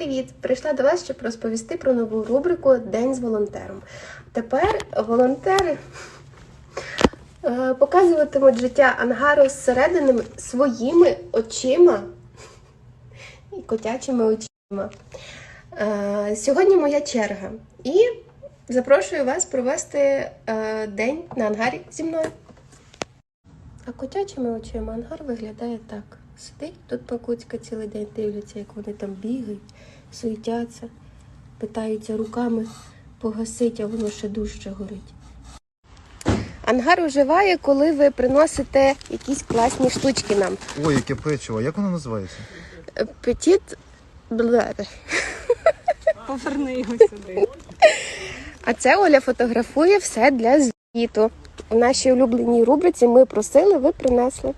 привіт! Прийшла до вас, щоб розповісти про нову рубрику День з волонтером. Тепер волонтери е, показуватимуть життя ангару зсередини своїми очима і котячими очима. Е, Сьогодні моя черга. І запрошую вас провести е, день на ангарі зі мною. А котячими очима ангар виглядає так. Сидить тут пакуцька цілий день, дивляться, як вони там бігають, суетяться, питаються руками погасить, а воно ще дужче горить. Ангар оживає, коли ви приносите якісь класні штучки нам. Ой, яке печиво. Як воно називається? Петіт блер. Поверни його сюди. А це Оля фотографує все для звіту. У нашій улюбленій рубриці ми просили, ви принесли.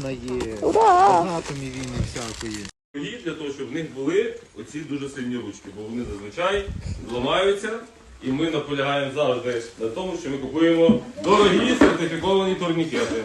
Ще мівіна є. Ура! Багато мівіни всякої. Для того, щоб в них були оці дуже сильні ручки, бо вони зазвичай ламаються. І ми наполягаємо завжди на тому, що ми купуємо дорогі сертифіковані турнікети.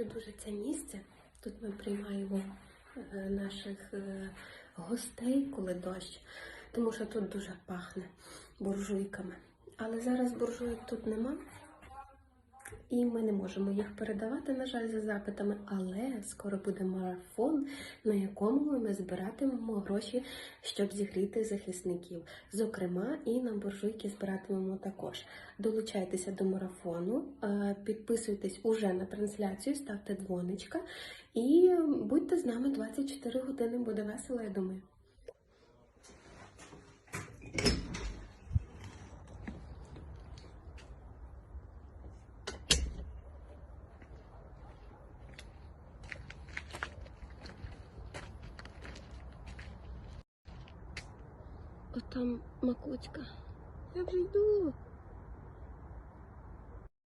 люблю дуже це місце. Тут ми приймаємо е, наших е, гостей, коли дощ, тому що тут дуже пахне буржуйками. Але зараз буржуйок тут нема, і ми не можемо їх передавати, на жаль, за запитами. Але скоро буде марафон, на якому ми збиратимемо гроші, щоб зігріти захисників. Зокрема, і на буржуйки збиратимемо також. Долучайтеся до марафону, е, підписуйтесь уже на трансляцію, ставте дзвоничка і будьте з нами 24 години. Буде весело, я думаю. От там макучка. Я вже йду.